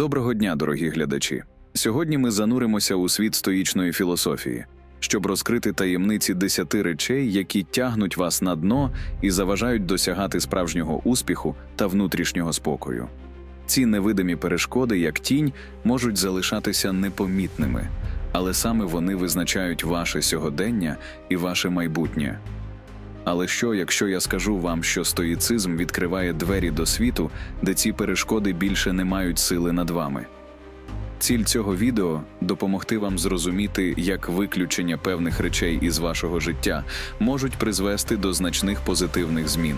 Доброго дня, дорогі глядачі. Сьогодні ми зануримося у світ стоїчної філософії, щоб розкрити таємниці десяти речей, які тягнуть вас на дно і заважають досягати справжнього успіху та внутрішнього спокою. Ці невидимі перешкоди, як тінь, можуть залишатися непомітними, але саме вони визначають ваше сьогодення і ваше майбутнє. Але що, якщо я скажу вам, що стоїцизм відкриває двері до світу, де ці перешкоди більше не мають сили над вами? Ціль цього відео допомогти вам зрозуміти, як виключення певних речей із вашого життя можуть призвести до значних позитивних змін.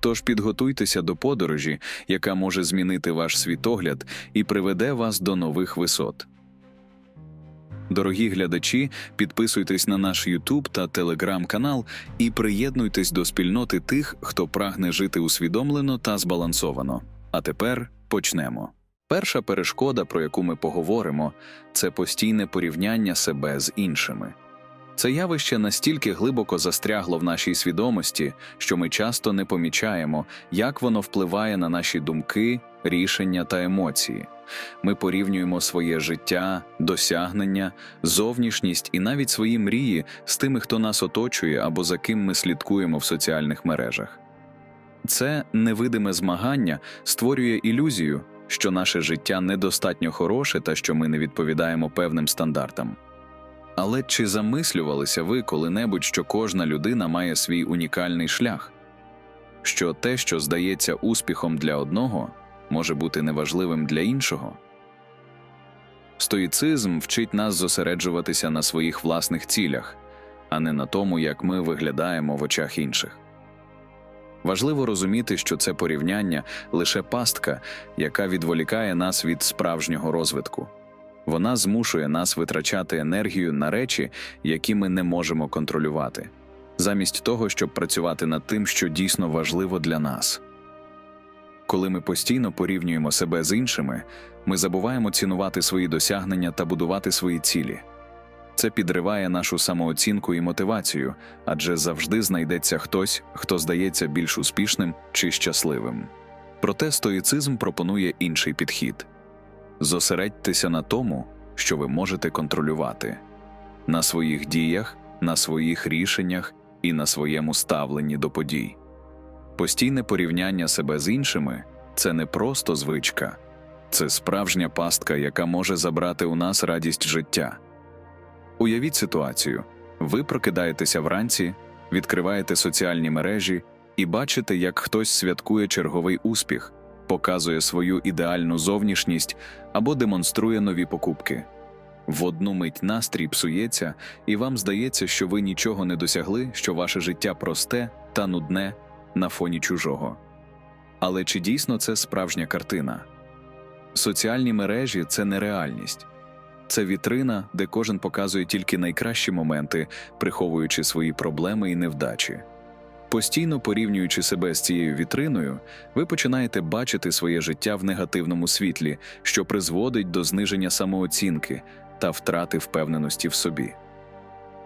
Тож підготуйтеся до подорожі, яка може змінити ваш світогляд і приведе вас до нових висот. Дорогі глядачі, підписуйтесь на наш YouTube та Telegram канал і приєднуйтесь до спільноти тих, хто прагне жити усвідомлено та збалансовано. А тепер почнемо. Перша перешкода, про яку ми поговоримо, це постійне порівняння себе з іншими. Це явище настільки глибоко застрягло в нашій свідомості, що ми часто не помічаємо, як воно впливає на наші думки, рішення та емоції. Ми порівнюємо своє життя, досягнення, зовнішність і навіть свої мрії з тими, хто нас оточує або за ким ми слідкуємо в соціальних мережах. Це невидиме змагання створює ілюзію, що наше життя недостатньо хороше та що ми не відповідаємо певним стандартам. Але чи замислювалися ви коли-небудь, що кожна людина має свій унікальний шлях? Що те, що здається успіхом для одного, може бути неважливим для іншого? Стоїцизм вчить нас зосереджуватися на своїх власних цілях, а не на тому, як ми виглядаємо в очах інших. Важливо розуміти, що це порівняння лише пастка, яка відволікає нас від справжнього розвитку. Вона змушує нас витрачати енергію на речі, які ми не можемо контролювати, замість того, щоб працювати над тим, що дійсно важливо для нас. Коли ми постійно порівнюємо себе з іншими, ми забуваємо цінувати свої досягнення та будувати свої цілі. Це підриває нашу самооцінку і мотивацію, адже завжди знайдеться хтось, хто здається більш успішним чи щасливим. Проте стоїцизм пропонує інший підхід зосередьтеся на тому, що ви можете контролювати, на своїх діях, на своїх рішеннях і на своєму ставленні до подій. Постійне порівняння себе з іншими це не просто звичка, це справжня пастка, яка може забрати у нас радість життя. Уявіть ситуацію: ви прокидаєтеся вранці, відкриваєте соціальні мережі і бачите, як хтось святкує черговий успіх, показує свою ідеальну зовнішність або демонструє нові покупки. В одну мить настрій псується, і вам здається, що ви нічого не досягли, що ваше життя просте та нудне на фоні чужого. Але чи дійсно це справжня картина? Соціальні мережі це не реальність. Це вітрина, де кожен показує тільки найкращі моменти, приховуючи свої проблеми і невдачі. Постійно порівнюючи себе з цією вітриною, ви починаєте бачити своє життя в негативному світлі, що призводить до зниження самооцінки та втрати впевненості в собі.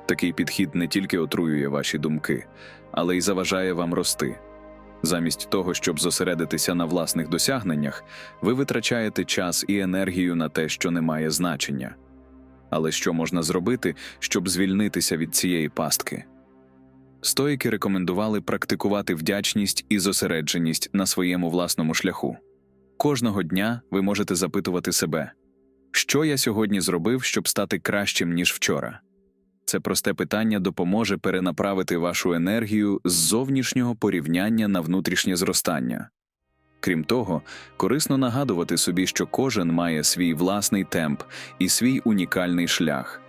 Такий підхід не тільки отруює ваші думки, але й заважає вам рости. Замість того, щоб зосередитися на власних досягненнях, ви витрачаєте час і енергію на те, що не має значення. Але що можна зробити, щоб звільнитися від цієї пастки? Стоїки рекомендували практикувати вдячність і зосередженість на своєму власному шляху. Кожного дня ви можете запитувати себе, що я сьогодні зробив, щоб стати кращим, ніж вчора. Це просте питання допоможе перенаправити вашу енергію з зовнішнього порівняння на внутрішнє зростання. Крім того, корисно нагадувати собі, що кожен має свій власний темп і свій унікальний шлях.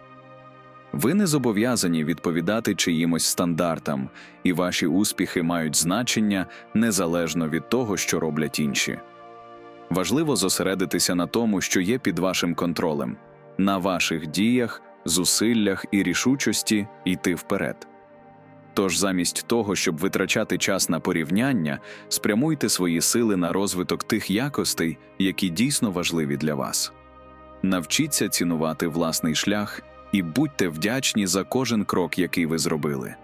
Ви не зобов'язані відповідати чиїмось стандартам, і ваші успіхи мають значення незалежно від того, що роблять інші. Важливо зосередитися на тому, що є під вашим контролем, на ваших діях, зусиллях і рішучості йти вперед. Тож замість того, щоб витрачати час на порівняння, спрямуйте свої сили на розвиток тих якостей, які дійсно важливі для вас. Навчіться цінувати власний шлях і будьте вдячні за кожен крок, який ви зробили.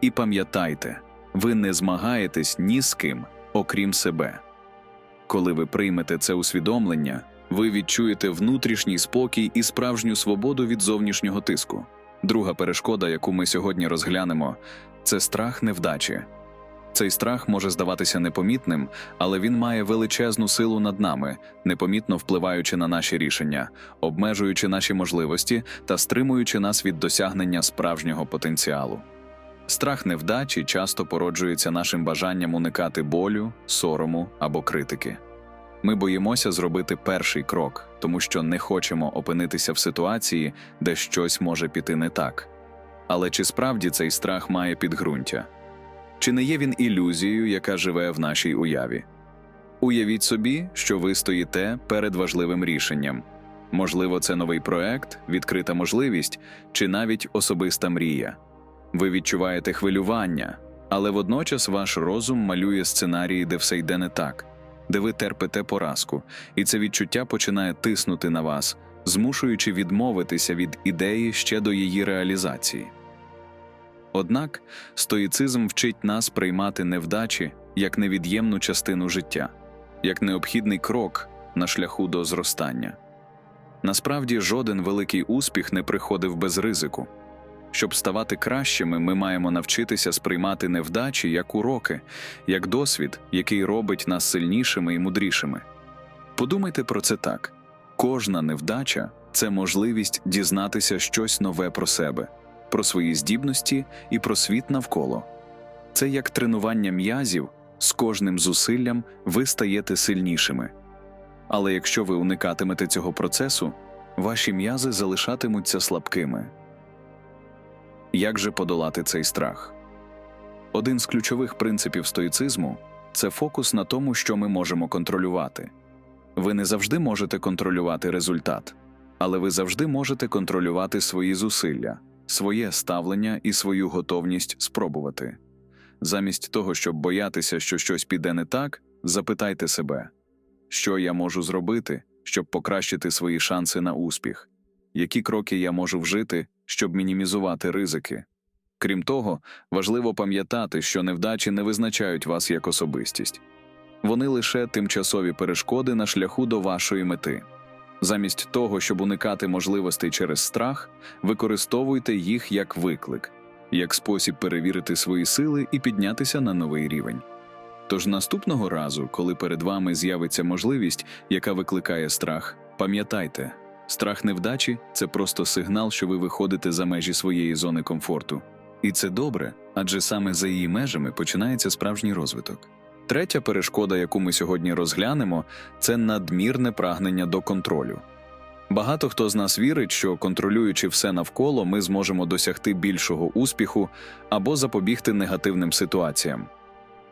І пам'ятайте, ви не змагаєтесь ні з ким, окрім себе. Коли ви приймете це усвідомлення, Ви відчуєте внутрішній спокій і справжню свободу від зовнішнього тиску. Друга перешкода, яку ми сьогодні розглянемо, це страх невдачі. Цей страх може здаватися непомітним, але він має величезну силу над нами, непомітно впливаючи на наші рішення, обмежуючи наші можливості та стримуючи нас від досягнення справжнього потенціалу. Страх невдачі часто породжується нашим бажанням уникати болю, сорому або критики. Ми боїмося зробити перший крок, тому що не хочемо опинитися в ситуації, де щось може піти не так. Але чи справді цей страх має підґрунтя? Чи не є він ілюзією, яка живе в нашій уяві? Уявіть собі, що ви стоїте перед важливим рішенням. Можливо, це новий проект, відкрита можливість чи навіть особиста мрія. Ви відчуваєте хвилювання, але водночас ваш розум малює сценарії, де все йде не так, де ви терпите поразку, і це відчуття починає тиснути на вас, змушуючи відмовитися від ідеї ще до її реалізації. Однак стоїцизм вчить нас приймати невдачі як невід'ємну частину життя, як необхідний крок на шляху до зростання. Насправді, жоден великий успіх не приходив без ризику. Щоб ставати кращими, ми маємо навчитися сприймати невдачі як уроки, як досвід, який робить нас сильнішими і мудрішими. Подумайте про це так: кожна невдача це можливість дізнатися щось нове про себе, про свої здібності і про світ навколо. Це як тренування м'язів, з кожним зусиллям ви стаєте сильнішими. Але якщо ви уникатимете цього процесу, ваші м'язи залишатимуться слабкими. Як же подолати цей страх? Один з ключових принципів стоїцизму це фокус на тому, що ми можемо контролювати. Ви не завжди можете контролювати результат, але ви завжди можете контролювати свої зусилля, своє ставлення і свою готовність спробувати. Замість того, щоб боятися, що щось піде не так, запитайте себе, що я можу зробити, щоб покращити свої шанси на успіх, які кроки я можу вжити, щоб мінімізувати ризики. Крім того, важливо пам'ятати, що невдачі не визначають вас як особистість. Вони лише тимчасові перешкоди на шляху до вашої мети. Замість того, щоб уникати можливостей через страх, використовуйте їх як виклик, як спосіб перевірити свої сили і піднятися на новий рівень. Тож наступного разу, коли перед вами з'явиться можливість, яка викликає страх, пам'ятайте, страх невдачі це просто сигнал, що ви виходите за межі своєї зони комфорту. І це добре, адже саме за її межами починається справжній розвиток. Третя перешкода, яку ми сьогодні розглянемо, це надмірне прагнення до контролю. Багато хто з нас вірить, що контролюючи все навколо, ми зможемо досягти більшого успіху або запобігти негативним ситуаціям.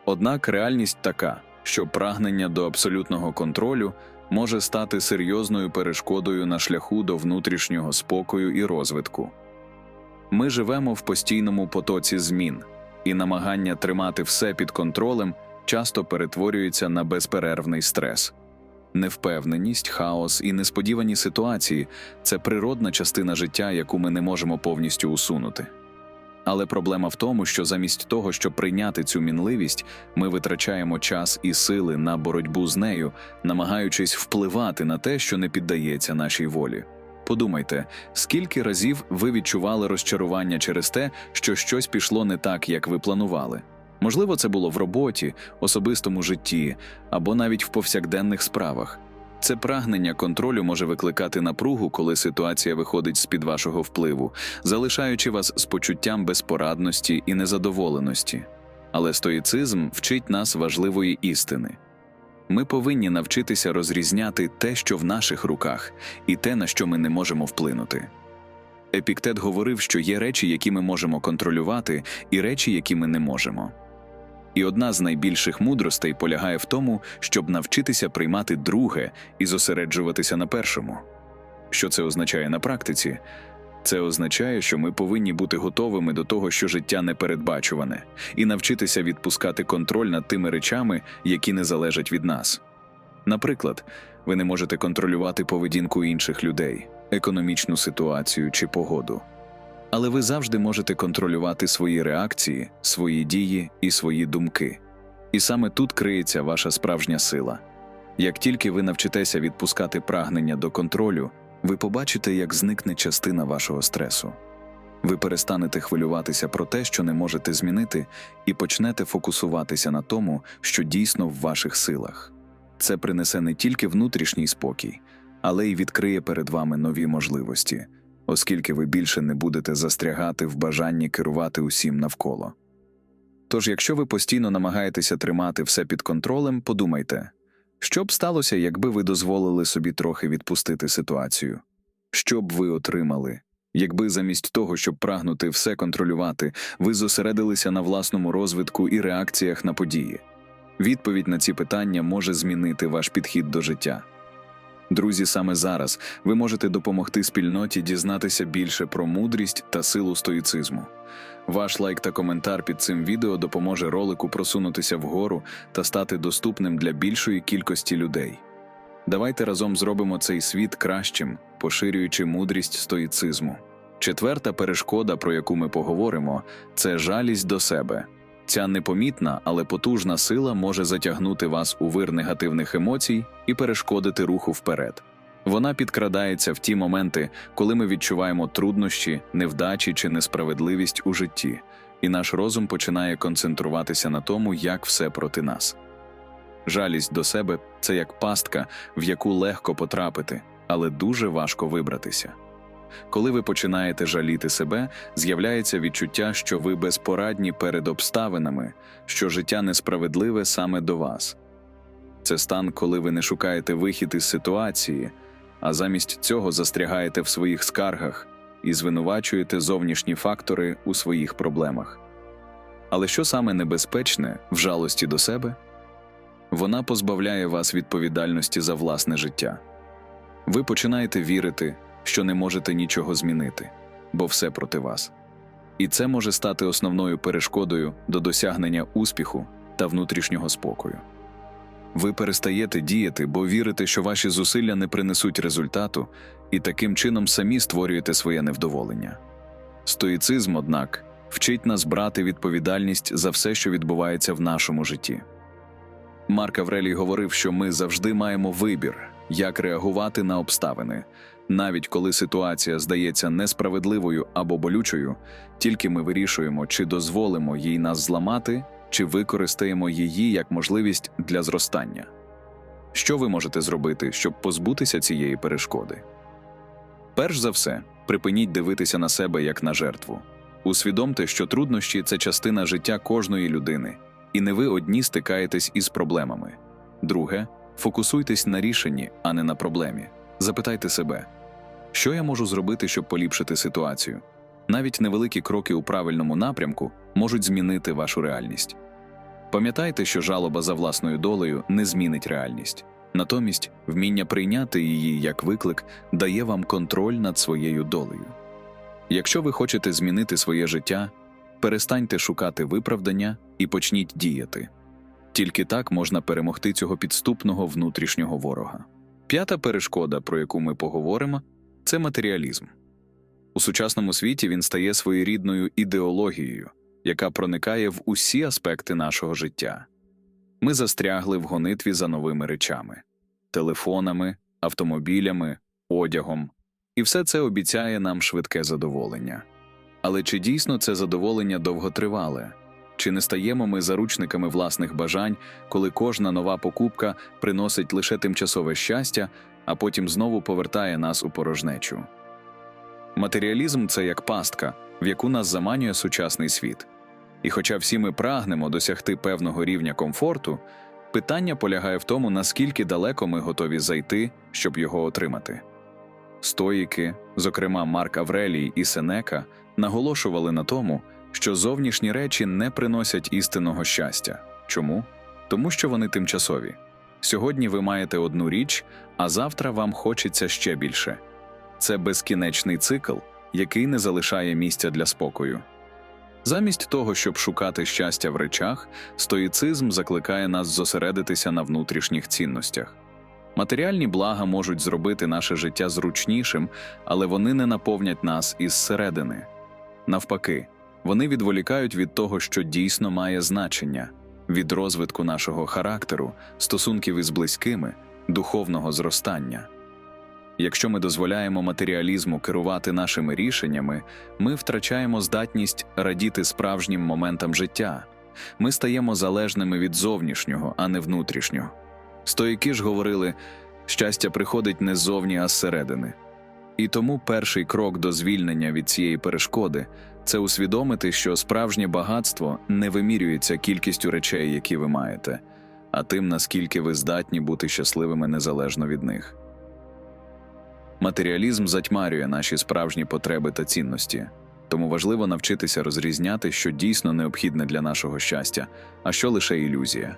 Однак реальність така, що прагнення до абсолютного контролю може стати серйозною перешкодою на шляху до внутрішнього спокою і розвитку. Ми живемо в постійному потоці змін, і намагання тримати все під контролем часто перетворюється на безперервний стрес. Невпевненість, хаос і несподівані ситуації це природна частина життя, яку ми не можемо повністю усунути. Але проблема в тому, що замість того, щоб прийняти цю мінливість, ми витрачаємо час і сили на боротьбу з нею, намагаючись впливати на те, що не піддається нашій волі. Подумайте, скільки разів ви відчували розчарування через те, що щось пішло не так, як ви планували. Можливо, це було в роботі, особистому житті або навіть в повсякденних справах. Це прагнення контролю може викликати напругу, коли ситуація виходить з-під вашого впливу, залишаючи вас з почуттям безпорадності і незадоволеності. Але стоїцизм вчить нас важливої істини. Ми повинні навчитися розрізняти те, що в наших руках, і те, на що ми не можемо вплинути. Епіктет говорив, що є речі, які ми можемо контролювати, і речі, які ми не можемо. І одна з найбільших мудростей полягає в тому, щоб навчитися приймати друге і зосереджуватися на першому. Що це означає на практиці? Це означає, що ми повинні бути готовими до того, що життя непередбачуване, і навчитися відпускати контроль над тими речами, які не залежать від нас. Наприклад, ви не можете контролювати поведінку інших людей, економічну ситуацію чи погоду. Але ви завжди можете контролювати свої реакції, свої дії і свої думки. І саме тут криється ваша справжня сила. Як тільки ви навчитеся відпускати прагнення до контролю, ви побачите, як зникне частина вашого стресу. Ви перестанете хвилюватися про те, що не можете змінити, і почнете фокусуватися на тому, що дійсно в ваших силах. Це принесе не тільки внутрішній спокій, але й відкриє перед вами нові можливості, оскільки ви більше не будете застрягати в бажанні керувати усім навколо. Тож, якщо ви постійно намагаєтеся тримати все під контролем, подумайте, що б сталося, якби ви дозволили собі трохи відпустити ситуацію? Що б ви отримали, якби замість того, щоб прагнути все контролювати, ви зосередилися на власному розвитку і реакціях на події? Відповідь на ці питання може змінити ваш підхід до життя. Друзі, саме зараз ви можете допомогти спільноті дізнатися більше про мудрість та силу стоїцизму. Ваш лайк та коментар під цим відео допоможе ролику просунутися вгору та стати доступним для більшої кількості людей. Давайте разом зробимо цей світ кращим, поширюючи мудрість стоїцизму. Четверта перешкода, про яку ми поговоримо, це жалість до себе. Ця непомітна, але потужна сила може затягнути вас у вир негативних емоцій і перешкодити руху вперед. Вона підкрадається в ті моменти, коли ми відчуваємо труднощі, невдачі чи несправедливість у житті, і наш розум починає концентруватися на тому, як все проти нас. Жалість до себе це як пастка, в яку легко потрапити, але дуже важко вибратися. Коли ви починаєте жаліти себе, з'являється відчуття, що ви безпорадні перед обставинами, що життя несправедливе саме до вас. Це стан, коли ви не шукаєте вихід із ситуації, а замість цього застрягаєте в своїх скаргах і звинувачуєте зовнішні фактори у своїх проблемах. Але що саме небезпечне в жалості до себе? Вона позбавляє вас відповідальності за власне життя. Ви починаєте вірити, що не можете нічого змінити, бо все проти вас. І це може стати основною перешкодою до досягнення успіху та внутрішнього спокою. Ви перестаєте діяти, бо вірите, що ваші зусилля не принесуть результату, і таким чином самі створюєте своє невдоволення. Стоїцизм, однак, вчить нас брати відповідальність за все, що відбувається в нашому житті. Марк Аврелій говорив, що ми завжди маємо вибір, як реагувати на обставини, навіть коли ситуація здається несправедливою або болючою, тільки ми вирішуємо, чи дозволимо їй нас зламати, чи використаємо її як можливість для зростання. Що ви можете зробити, щоб позбутися цієї перешкоди? Перш за все, припиніть дивитися на себе як на жертву. Усвідомте, що труднощі це частина життя кожної людини, і не ви одні стикаєтесь із проблемами. Друге, фокусуйтесь на рішенні, а не на проблемі. Запитайте себе, що я можу зробити, щоб поліпшити ситуацію? Навіть невеликі кроки у правильному напрямку можуть змінити вашу реальність. Пам'ятайте, що жалоба за власною долею не змінить реальність. Натомість, вміння прийняти її як виклик дає вам контроль над своєю долею. Якщо ви хочете змінити своє життя, перестаньте шукати виправдання і почніть діяти. Тільки так можна перемогти цього підступного внутрішнього ворога. П'ята перешкода, про яку ми поговоримо, це матеріалізм. У сучасному світі він стає своєрідною ідеологією, яка проникає в усі аспекти нашого життя. Ми застрягли в гонитві за новими речами телефонами, автомобілями, одягом, і все це обіцяє нам швидке задоволення. Але чи дійсно це задоволення довготривале? Чи не стаємо ми заручниками власних бажань, коли кожна нова покупка приносить лише тимчасове щастя, а потім знову повертає нас у порожнечу? Матеріалізм це як пастка, в яку нас заманює сучасний світ. І хоча всі ми прагнемо досягти певного рівня комфорту, питання полягає в тому, наскільки далеко ми готові зайти, щоб його отримати. Стоїки, зокрема Марк Аврелій і Сенека, наголошували на тому, що зовнішні речі не приносять істинного щастя. Чому? Тому що вони тимчасові. Сьогодні ви маєте одну річ, а завтра вам хочеться ще більше. Це безкінечний цикл, який не залишає місця для спокою. Замість того, щоб шукати щастя в речах, стоїцизм закликає нас зосередитися на внутрішніх цінностях. Матеріальні блага можуть зробити наше життя зручнішим, але вони не наповнять нас із середини. Навпаки, вони відволікають від того, що дійсно має значення, від розвитку нашого характеру, стосунків із близькими духовного зростання. Якщо ми дозволяємо матеріалізму керувати нашими рішеннями, ми втрачаємо здатність радіти справжнім моментам життя. Ми стаємо залежними від зовнішнього, а не внутрішнього. Стоїки ж говорили, щастя приходить не ззовні, а зсередини. І тому перший крок до звільнення від цієї перешкоди це усвідомити, що справжнє багатство не вимірюється кількістю речей, які ви маєте, а тим, наскільки ви здатні бути щасливими незалежно від них. Матеріалізм затьмарює наші справжні потреби та цінності, тому важливо навчитися розрізняти, що дійсно необхідне для нашого щастя, а що лише ілюзія.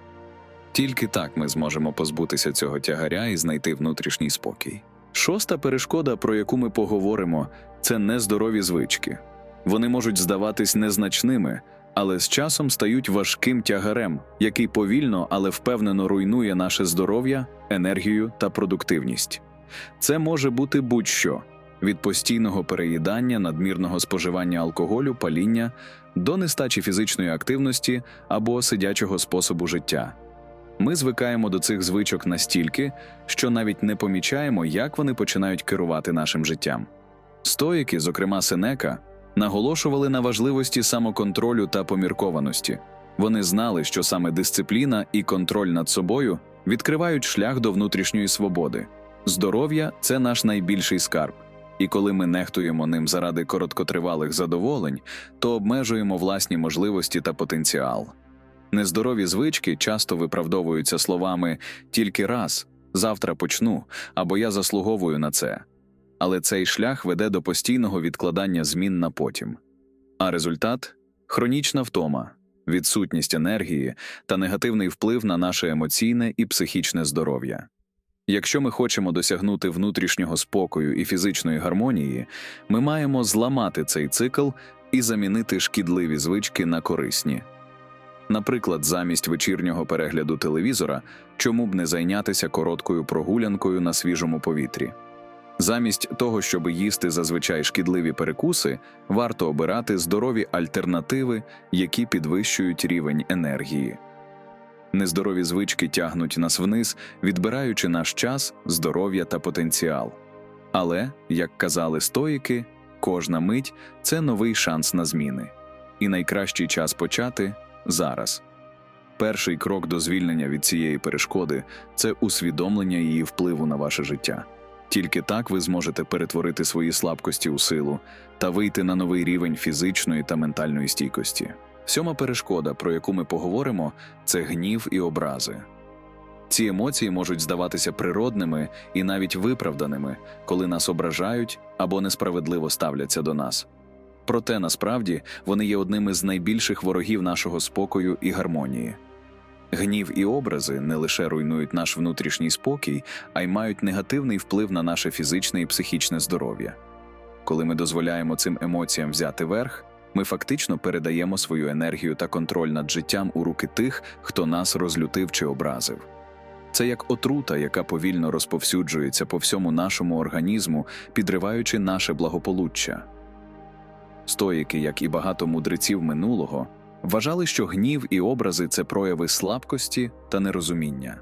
Тільки так ми зможемо позбутися цього тягаря і знайти внутрішній спокій. Шоста перешкода, про яку ми поговоримо, це нездорові звички. Вони можуть здаватись незначними, але з часом стають важким тягарем, який повільно, але впевнено руйнує наше здоров'я, енергію та продуктивність. Це може бути будь-що від постійного переїдання, надмірного споживання алкоголю, паління до нестачі фізичної активності або сидячого способу життя. Ми звикаємо до цих звичок настільки, що навіть не помічаємо, як вони починають керувати нашим життям. Стоїки, зокрема Сенека, наголошували на важливості самоконтролю та поміркованості. Вони знали, що саме дисципліна і контроль над собою відкривають шлях до внутрішньої свободи. Здоров'я це наш найбільший скарб, і коли ми нехтуємо ним заради короткотривалих задоволень, то обмежуємо власні можливості та потенціал. Нездорові звички часто виправдовуються словами тільки раз, завтра почну або я заслуговую на це. Але цей шлях веде до постійного відкладання змін на потім. А результат хронічна втома, відсутність енергії та негативний вплив на наше емоційне і психічне здоров'я. Якщо ми хочемо досягнути внутрішнього спокою і фізичної гармонії, ми маємо зламати цей цикл і замінити шкідливі звички на корисні. Наприклад, замість вечірнього перегляду телевізора, чому б не зайнятися короткою прогулянкою на свіжому повітрі. Замість того, щоб їсти зазвичай шкідливі перекуси, варто обирати здорові альтернативи, які підвищують рівень енергії. Нездорові звички тягнуть нас вниз, відбираючи наш час, здоров'я та потенціал. Але, як казали стоїки, кожна мить це новий шанс на зміни, і найкращий час почати зараз. Перший крок до звільнення від цієї перешкоди це усвідомлення її впливу на ваше життя. Тільки так ви зможете перетворити свої слабкості у силу та вийти на новий рівень фізичної та ментальної стійкості. Сьома перешкода, про яку ми поговоримо, це гнів і образи. Ці емоції можуть здаватися природними і навіть виправданими, коли нас ображають або несправедливо ставляться до нас. Проте насправді вони є одним із найбільших ворогів нашого спокою і гармонії. Гнів і образи не лише руйнують наш внутрішній спокій, а й мають негативний вплив на наше фізичне і психічне здоров'я. Коли ми дозволяємо цим емоціям взяти верх, ми фактично передаємо свою енергію та контроль над життям у руки тих, хто нас розлютив чи образив. Це як отрута, яка повільно розповсюджується по всьому нашому організму, підриваючи наше благополуччя. Стоїки, як і багато мудреців минулого, вважали, що гнів і образи це прояви слабкості та нерозуміння.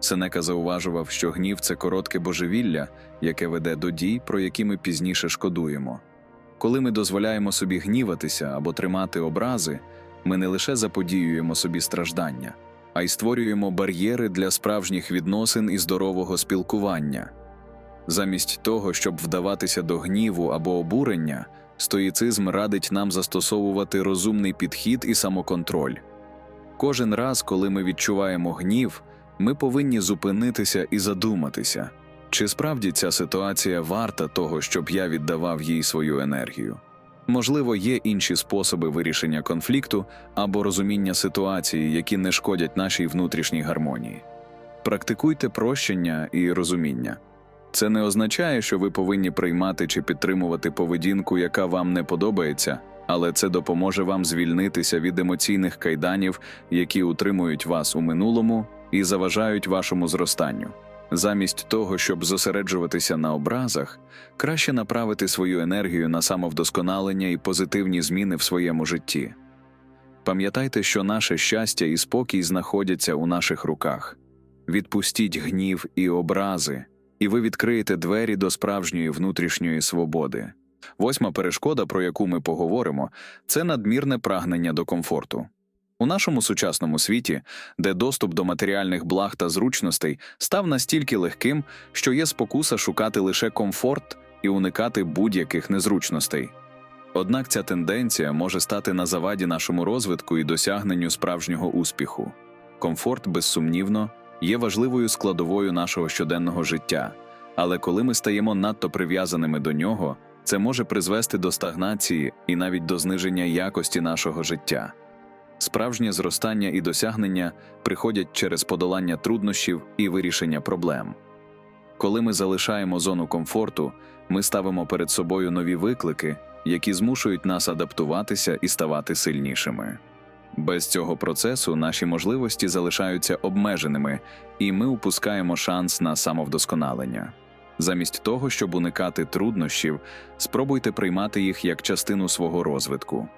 Сенека зауважував, що гнів це коротке божевілля, яке веде до дій, про які ми пізніше шкодуємо. Коли ми дозволяємо собі гніватися або тримати образи, ми не лише заподіюємо собі страждання, а й створюємо бар'єри для справжніх відносин і здорового спілкування. Замість того, щоб вдаватися до гніву або обурення, стоїцизм радить нам застосовувати розумний підхід і самоконтроль. Кожен раз, коли ми відчуваємо гнів, ми повинні зупинитися і задуматися, чи справді ця ситуація варта того, щоб я віддавав їй свою енергію. Можливо, є інші способи вирішення конфлікту або розуміння ситуації, які не шкодять нашій внутрішній гармонії. Практикуйте прощення і розуміння. Це не означає, що ви повинні приймати чи підтримувати поведінку, яка вам не подобається, але це допоможе вам звільнитися від емоційних кайданів, які утримують вас у минулому і заважають вашому зростанню. Замість того, щоб зосереджуватися на образах, краще направити свою енергію на самовдосконалення і позитивні зміни в своєму житті. Пам'ятайте, що наше щастя і спокій знаходяться у наших руках. відпустіть гнів і образи, і ви відкриєте двері до справжньої внутрішньої свободи. Восьма перешкода, про яку ми поговоримо, це надмірне прагнення до комфорту. У нашому сучасному світі, де доступ до матеріальних благ та зручностей став настільки легким, що є спокуса шукати лише комфорт і уникати будь-яких незручностей. Однак ця тенденція може стати на заваді нашому розвитку і досягненню справжнього успіху. Комфорт, безсумнівно, є важливою складовою нашого щоденного життя, але коли ми стаємо надто прив'язаними до нього, це може призвести до стагнації і навіть до зниження якості нашого життя. Справжнє зростання і досягнення приходять через подолання труднощів і вирішення проблем. Коли ми залишаємо зону комфорту, ми ставимо перед собою нові виклики, які змушують нас адаптуватися і ставати сильнішими. Без цього процесу наші можливості залишаються обмеженими, і ми упускаємо шанс на самовдосконалення. Замість того, щоб уникати труднощів, спробуйте приймати їх як частину свого розвитку.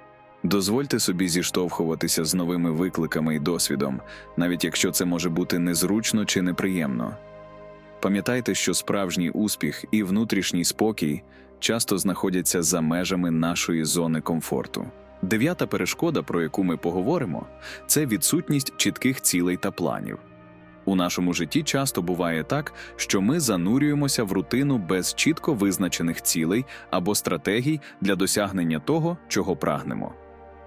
Дозвольте собі зіштовхуватися з новими викликами і досвідом, навіть якщо це може бути незручно чи неприємно. Пам'ятайте, що справжній успіх і внутрішній спокій часто знаходяться за межами нашої зони комфорту. Дев'ята перешкода, про яку ми поговоримо, це відсутність чітких цілей та планів. У нашому житті часто буває так, що ми занурюємося в рутину без чітко визначених цілей або стратегій для досягнення того, чого прагнемо.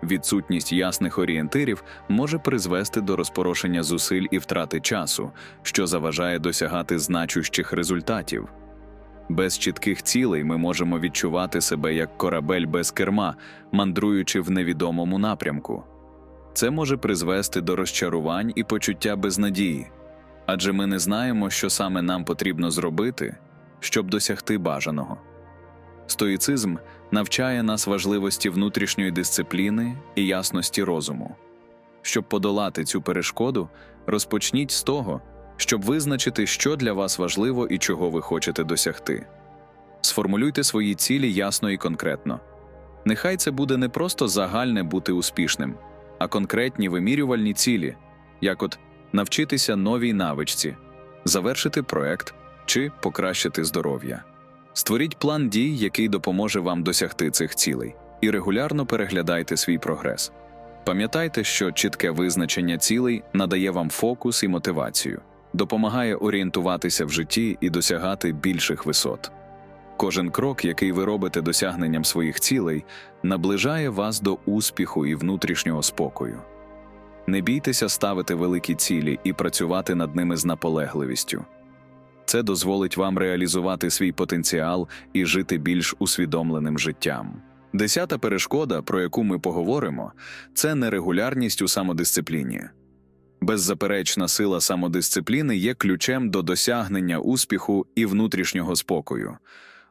Відсутність ясних орієнтирів може призвести до розпорошення зусиль і втрати часу, що заважає досягати значущих результатів. Без чітких цілей ми можемо відчувати себе як корабель без керма, мандруючи в невідомому напрямку. Це може призвести до розчарувань і почуття безнадії, адже ми не знаємо, що саме нам потрібно зробити, щоб досягти бажаного. Стоїцизм навчає нас важливості внутрішньої дисципліни і ясності розуму. Щоб подолати цю перешкоду, розпочніть з того, щоб визначити, що для вас важливо і чого ви хочете досягти. Сформулюйте свої цілі ясно і конкретно. Нехай це буде не просто загальне бути успішним, а конкретні вимірювальні цілі, як от навчитися новій навичці, завершити проект чи покращити здоров'я. Створіть план дій, який допоможе вам досягти цих цілей, і регулярно переглядайте свій прогрес. Пам'ятайте, що чітке визначення цілей надає вам фокус і мотивацію, допомагає орієнтуватися в житті і досягати більших висот. Кожен крок, який ви робите досягненням своїх цілей, наближає вас до успіху і внутрішнього спокою. Не бійтеся ставити великі цілі і працювати над ними з наполегливістю. Це дозволить вам реалізувати свій потенціал і жити більш усвідомленим життям. Десята перешкода, про яку ми поговоримо, це нерегулярність у самодисципліні. Беззаперечна сила самодисципліни є ключем до досягнення успіху і внутрішнього спокою.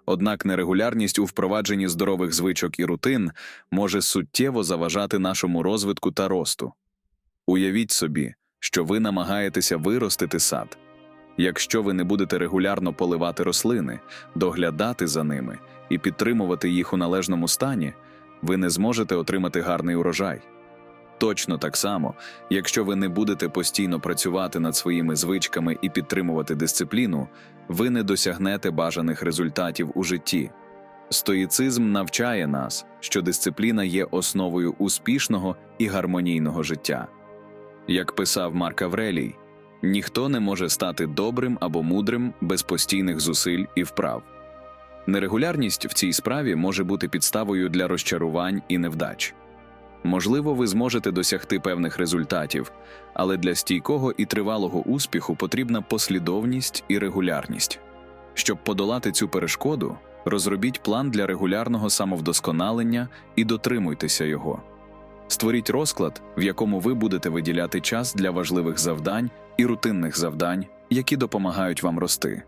Однак нерегулярність у впровадженні здорових звичок і рутин може суттєво заважати нашому розвитку та росту. Уявіть собі, що ви намагаєтеся виростити сад. Якщо ви не будете регулярно поливати рослини, доглядати за ними і підтримувати їх у належному стані, ви не зможете отримати гарний урожай. Точно так само, якщо ви не будете постійно працювати над своїми звичками і підтримувати дисципліну, ви не досягнете бажаних результатів у житті. Стоїцизм навчає нас, що дисципліна є основою успішного і гармонійного життя. Як писав Марк Аврелій, ніхто не може стати добрим або мудрим без постійних зусиль і вправ. Нерегулярність в цій справі може бути підставою для розчарувань і невдач. Можливо, ви зможете досягти певних результатів, але для стійкого і тривалого успіху потрібна послідовність і регулярність. Щоб подолати цю перешкоду, розробіть план для регулярного самовдосконалення і дотримуйтеся його. Створіть розклад, в якому ви будете виділяти час для важливих завдань і рутинних завдань, які допомагають вам рости.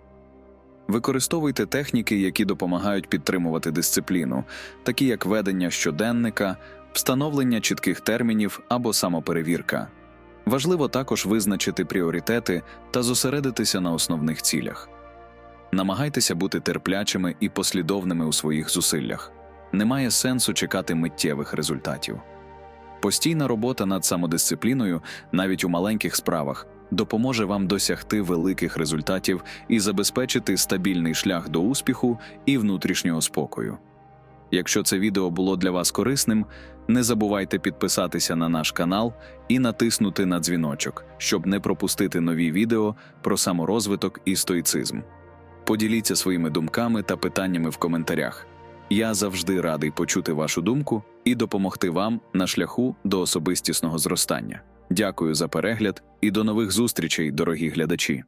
Використовуйте техніки, які допомагають підтримувати дисципліну, такі як ведення щоденника, встановлення чітких термінів або самоперевірка. Важливо також визначити пріоритети та зосередитися на основних цілях. Намагайтеся бути терплячими і послідовними у своїх зусиллях. Немає сенсу чекати миттєвих результатів. Постійна робота над самодисципліною, навіть у маленьких справах, допоможе вам досягти великих результатів і забезпечити стабільний шлях до успіху і внутрішнього спокою. Якщо це відео було для вас корисним, не забувайте підписатися на наш канал і натиснути на дзвіночок, щоб не пропустити нові відео про саморозвиток і стоїцизм. Поділіться своїми думками та питаннями в коментарях. Я завжди радий почути вашу думку і допомогти вам на шляху до особистісного зростання. Дякую за перегляд і до нових зустрічей, дорогі глядачі!